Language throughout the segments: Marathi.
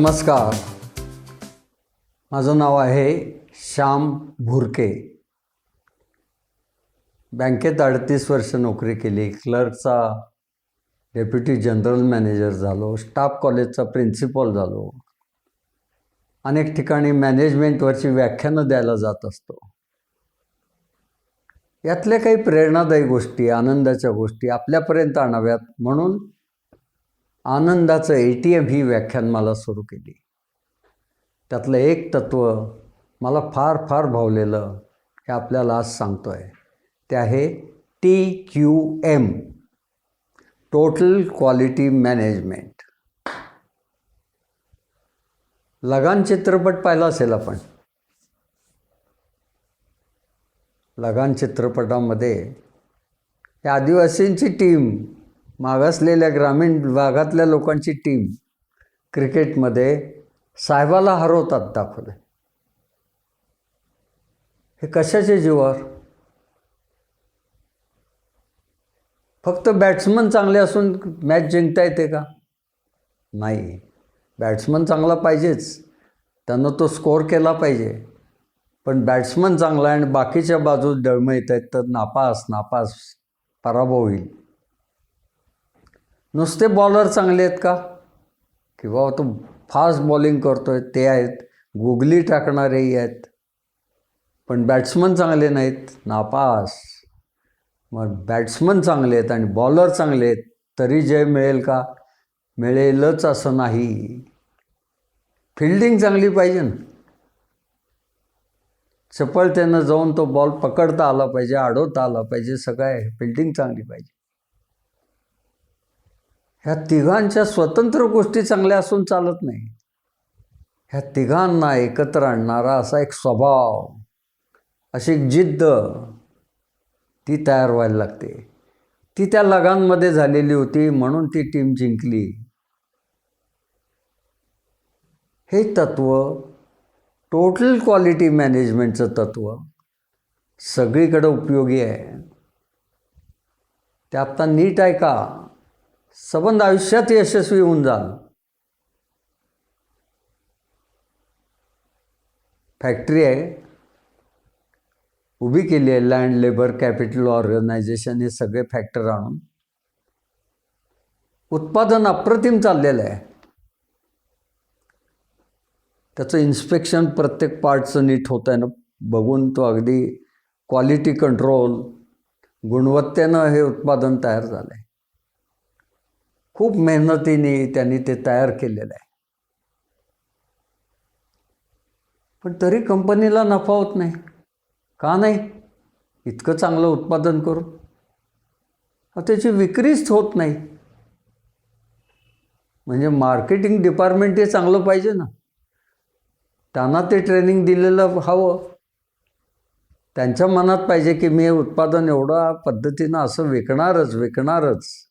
नमस्कार. माझं नाव आहे श्याम भुरके. बँकेत अडतीस वर्ष नोकरी केली. क्लर्कचा डेप्युटी जनरल मॅनेजर झालो. स्टाफ कॉलेजचा प्रिन्सिपॉल झालो. अनेक ठिकाणी मॅनेजमेंटवरची व्याख्यानं द्यायला जात असतो. यातल्या काही प्रेरणादायी गोष्टी आनंदाच्या गोष्टी आपल्यापर्यंत आणाव्यात. म्हणून आनंदाचं ए टी एम ही व्याख्यान मला सुरू केली. त्यातलं एक तत्त्व मला फार फार भावलेलं हे आपल्याला आज सांगतो आहे ते आहे T Q M total quality management Lagaan चित्रपट पाहिला असेल आपण. लगान चित्रपटामध्ये या आदिवासींची टीम मागासलेल्या ग्रामीण भागातल्या लोकांची टीम क्रिकेटमध्ये साहेबाला हरवतात दाखवले. हे कशाचे जीवावर? फक्त बॅट्समन चांगले असून मॅच जिंकता येते का? नाही. बॅट्समन चांगला पाहिजेच. त्यांना तो स्कोअर केला पाहिजे. पण बॅट्समन चांगला आहे आणि बाकीच्या बाजूस डळमळत आहेत तर नापास नापास पराभव होईल. नुसते बॉलर चांगले आहेत का? किंवा तो फास्ट बॉलिंग करतो आहे ते आहेत. गुगली टाकणारेही आहेत. पण बॅट्समन चांगले नाहीत. नापास. मग बॅट्समन चांगले आहेत आणि बॉलर चांगले आहेत तरी जय मिळेल का? मिळेलच असं नाही. फिल्डिंग चांगली पाहिजे ना. चपळतेनं जाऊन तो बॉल पकडता आला पाहिजे अडवता आला पाहिजे सगळं आहे. फिल्डिंग चांगली पाहिजे. ह्या तिघांच्या स्वतंत्र गोष्टी चांगल्या असून चालत नाही. ह्या तिघांना एकत्र आणणारा असा एक स्वभाव अशी एक जिद्द ती तयार व्हायला लागते. ती त्या लगांमध्ये झालेली होती म्हणून ती टीम जिंकली. हे तत्त्व टोटल क्वालिटी मॅनेजमेंटचं तत्त्व सगळीकडं उपयोगी आहे. ते आत्ता नीट आहे का? संबंध आयुष्यात यशस्वी होऊन जाल फॅक्टरी आहे. उभी केली आहे लँड लेबर कॅपिटल ऑर्गनायझेशन हे सगळे फॅक्टर आणून. उत्पादन अप्रतिम चाललेलं आहे. त्याचं इन्स्पेक्शन प्रत्येक पार्टचं नीट होत आहे ना? बघून तो अगदी क्वालिटी कंट्रोल गुणवत्तेनं हे उत्पादन तयार झालं आहे खूप मेहनतीने त्यांनी ते तयार केलेलं आहे. पण तरी कंपनीला नफा होत नाही. का नाही? इतकं चांगलं उत्पादन करून. त्याची विक्रीच होत नाही. म्हणजे मार्केटिंग डिपार्टमेंट हे चांगलं पाहिजे ना. त्यांना ते ट्रेनिंग दिलेलं हवं. त्यांच्या मनात पाहिजे की मी हे उत्पादन एवढा पद्धतीनं असं विकणारच विकणारच.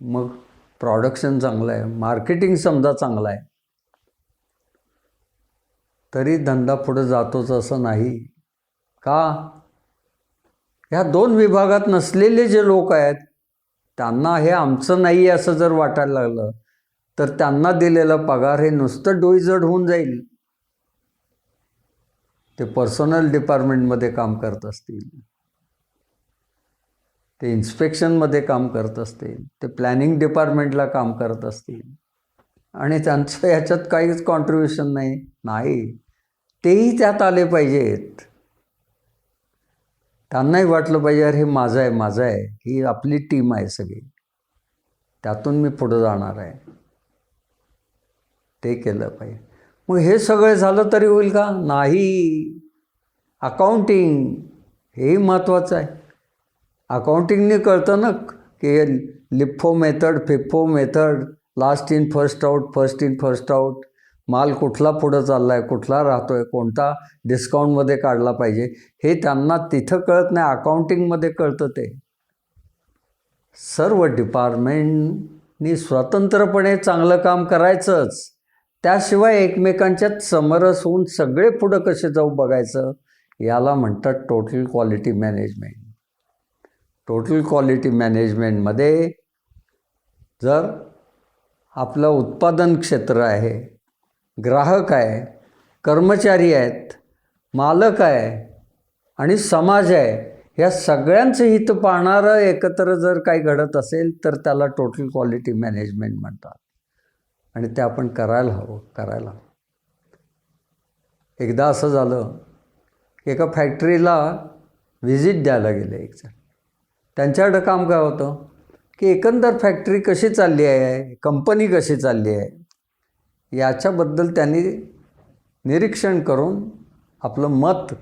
मग प्रॉडक्शन चांगलं आहे. मार्केटिंग समजा चांगलं आहे. तरी धंदा पुढे जातोच असं नाही. का? ह्या दोन विभागात नसलेले जे लोक आहेत त्यांना हे आमचं नाही असं जर वाटायला लागलं तर त्यांना दिलेला पगार हे नुसतं डोईजड होऊन जाईल. ते पर्सनल डिपार्टमेंटमध्ये काम करत असतील. ते इन्स्पेक्शनमध्ये काम करत असतील ते प्लॅनिंग डिपार्टमेंटला काम करत असतील. आणि त्यांचं ह्याच्यात काहीच कॉन्ट्रीब्युशन नाही. नाही. तेही त्यात आले पाहिजेत. त्यांनाही वाटलं पाहिजे अरे हे माझं आहे माझं आहे. ही आपली टीम आहे सगळी. त्यातून मी पुढं जाणार आहे. ते केलं पाहिजे. मग हे सगळं झालं तरी होईल का? नाही. अकाउंटिंग हेही महत्त्वाचं आहे. अकाउंटिंगने कळतं ना की LIFO method FIFO method last in first out first in first out माल कुठला पुढं चालला आहे कुठला राहतो आहे कोणता डिस्काउंटमध्ये काढला पाहिजे हे त्यांना तिथं कळत नाही अकाउंटिंगमध्ये कळतं ते. सर्व डिपार्टमेंटनी स्वतंत्रपणे चांगलं काम करायचंच. त्याशिवाय एकमेकांच्यात समरस होऊन सगळे पुढं कसे जाऊ बघायचं याला म्हणतात total quality management total quality मॅनेजमेंटमध्ये जर आपलं उत्पादन क्षेत्र आहे ग्राहक आहे कर्मचारी आहेत मालक आहे आणि समाज आहे या सगळ्यांचं हित पाहणारं एकत्र जर काही घडत असेल तर त्याला टोटल क्वालिटी मॅनेजमेंट म्हणतात. आणि ते आपण करायला हवं करायला. हवं एकदा असं झालं की एका फॅक्टरीला व्हिजिट द्यायला गेलं एक जण. त्यांच्याकडं काम काय होतं? की एकंदर फॅक्टरी कशी चालली आहे? कंपनी कशी चालली आहे? याच्याबद्दल त्यांनी निरीक्षण करून आपलं मत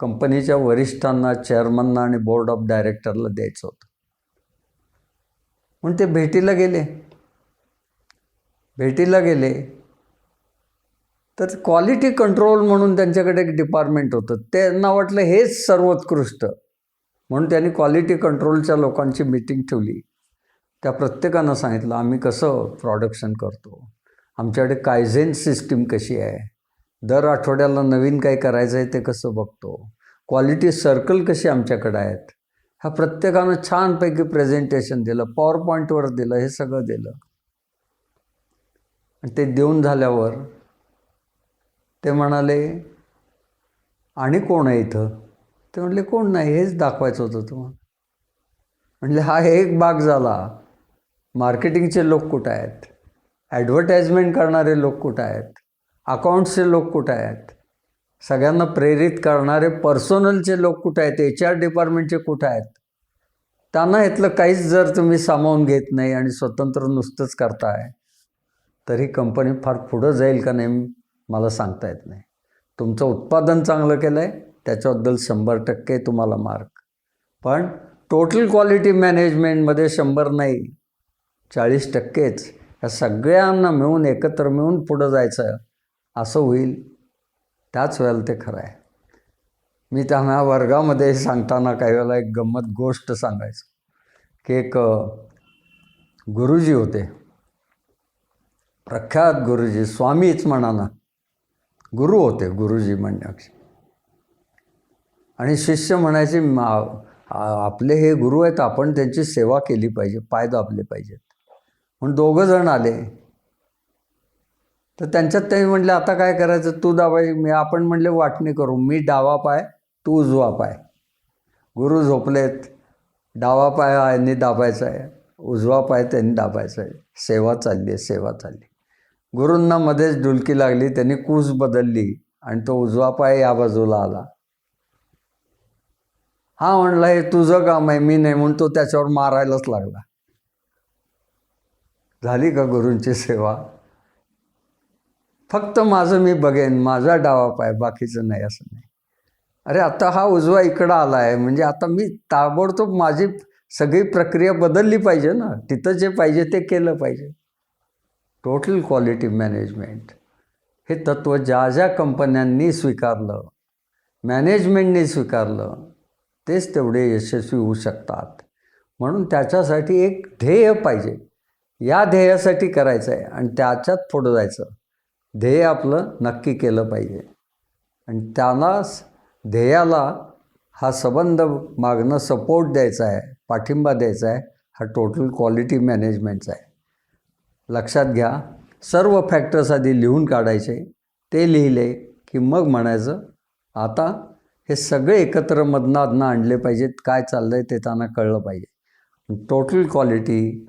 कंपनीच्या वरिष्ठांना चेअरमनना आणि बोर्ड ऑफ डायरेक्टरला द्यायचं होतं. म्हणून ते भेटीला गेले. भेटीला गेले. तर क्वालिटी कंट्रोल म्हणून त्यांच्याकडे एक डिपार्टमेंट होतं. त्यांना वाटलं हेच सर्वोत्कृष्ट. म्हणून त्यांनी क्वालिटी कंट्रोलच्या लोकांची मीटिंग ठेवली. त्या प्रत्येकानं सांगितलं आम्ही कसं प्रॉडक्शन करतो? आमच्याकडे कायझेन सिस्टीम कशी आहे? दर आठवड्याला नवीन काही करायचं आहे ते कसं बघतो? क्वालिटी सर्कल कशी आमच्याकडे आहेत? ह्या प्रत्येकानं छानपैकी प्रेझेंटेशन दिलं पॉवर पॉईंटवर दिलं हे सगळं दिलं. आणि ते देऊन झाल्यावर ते म्हणाले आणि कोण आहे इथं? ते म्हटले कोण नाही? हेच दाखवायचं होतं तुम्हाला. म्हणले हा एक भाग झाला. मार्केटिंगचे लोक कुठं आहेत? ॲडव्हर्टाईजमेंट करणारे लोक कुठं आहेत? अकाउंट्सचे लोक कुठं आहेत? सगळ्यांना प्रेरित करणारे पर्सोनलचे लोक कुठं आहेत? एच आर डिपार्टमेंटचे कुठं आहेत? त्यांना इथलं काहीच जर तुम्ही सामावून घेत नाही आणि स्वतंत्र नुसतंच करताय तरी कंपनी फार पुढं जाईल का नाही मला सांगता येत नाही. तुमचं उत्पादन चांगलं केलं आहे त्याच्याबद्दल शंभर टक्के तुम्हाला मार्क पण टोटल क्वालिटी मॅनेजमेंटमध्ये शंभर नाही चाळीस टक्केच. या सगळ्यांना मिळून एकत्र मिळून पुढं जायचं असं होईल. त्याच वेळेला ते खरं आहे. मी त्यांना वर्गामध्ये सांगताना काही वेळेला एक गंमत गोष्ट सांगायचो. की एक गुरुजी होते. प्रख्यात गुरुजी स्वामीच म्हणा ना गुरु होते गुरुजी म्हणण्यापेक्षा. आणि शिष्य म्हणायचे "मा- आपले हे गुरु आहेत आपण त्यांची सेवा केली पाहिजे पाय दाबले पाहिजेत. म्हणून दोघं जण आले. तर त्यांच्यात ते म्हटलं आता काय करायचं? तू दाबाय मी आपण म्हणले वाटणी करू. मी डावा पाय तू उजवा पाय. गुरु झोपलेत. डावा पाय यांनी दाबायचा आहे. उजवा पाय त्यांनी दाबायचा आहे. सेवा चालली आहे सेवा चालली गुरूंना मध्येच डुलकी लागली त्यांनी कूस बदलली आणि तो उजवा पाय या बाजूला आला. हा म्हणला हे तुझं काम आहे मी नाही म्हणून तो त्याच्यावर मारायलाच लागला. झाली का गुरूंची सेवा? फक्त माझं मी बघेन माझा डावा पाय बाकीचं नाही असं नाही. अरे आता हा उजवा इकडं आला आहे म्हणजे आता मी ताबडतोब माझी सगळी प्रक्रिया बदलली पाहिजे ना. तिथं जे पाहिजे ते केलं पाहिजे. टोटल क्वालिटी मॅनेजमेंट हे तत्त्व ज्या ज्या कंपन्यांनी स्वीकारलं मॅनेजमेंटने स्वीकारलं तेच तेवढे यशस्वी होऊ शकतात. म्हणून त्याच्यासाठी एक ध्येय पाहिजे. या ध्येयासाठी करायचं आहे आणि त्याच्यात पुढं जायचं. ध्येय आपलं नक्की केलं पाहिजे. आणि त्याला ध्येयाला हा संबंध मागणं सपोर्ट द्यायचा आहे पाठिंबा द्यायचा आहे हा टोटल क्वालिटी मॅनेजमेंटचा आहे. लक्षात घ्या सर्व फॅक्टर्स आधी लिहून काढायचे ते लिहिले की मग म्हणायचं आता हे सगळे एकत्र मधनं आणले पाहिजेत. काय चाललं आहे ते त्यांना कळलं पाहिजे. टोटल क्वालिटी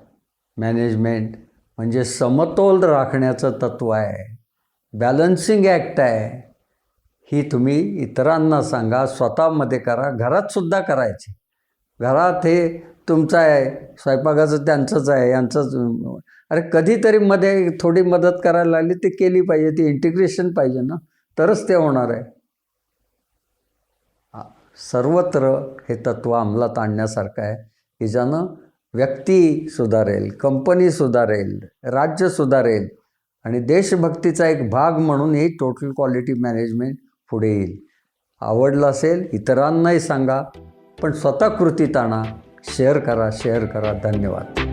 मॅनेजमेंट म्हणजे समतोल राखण्याचं तत्त्व आहे. बॅलन्सिंग ॲक्ट आहे. ही तुम्ही इतरांना सांगा स्वतःमध्ये करा. घरातसुद्धा करायची. घरात हे तुमचं आहे. स्वयंपाकाचं त्यांचंच आहे. यांचंच अरे कधीतरी मध्ये थोडी मदत करायला लागली ती केली पाहिजे. ती इंटिग्रेशन पाहिजे ना. तरच ते होणार आहे. सर्वत्र हे तत्त्व अंमलात आणण्यासारखं आहे की ज्यानं व्यक्ती सुधारेल कंपनी सुधारेल राज्य सुधारेल आणि देशभक्तीचा एक भाग म्हणून ही टोटल क्वालिटी मॅनेजमेंट पुढे येईल. आवडलं असेल इतरांनाही सांगा पण स्वतः कृतीत आणा शेअर करा शेअर करा. धन्यवाद.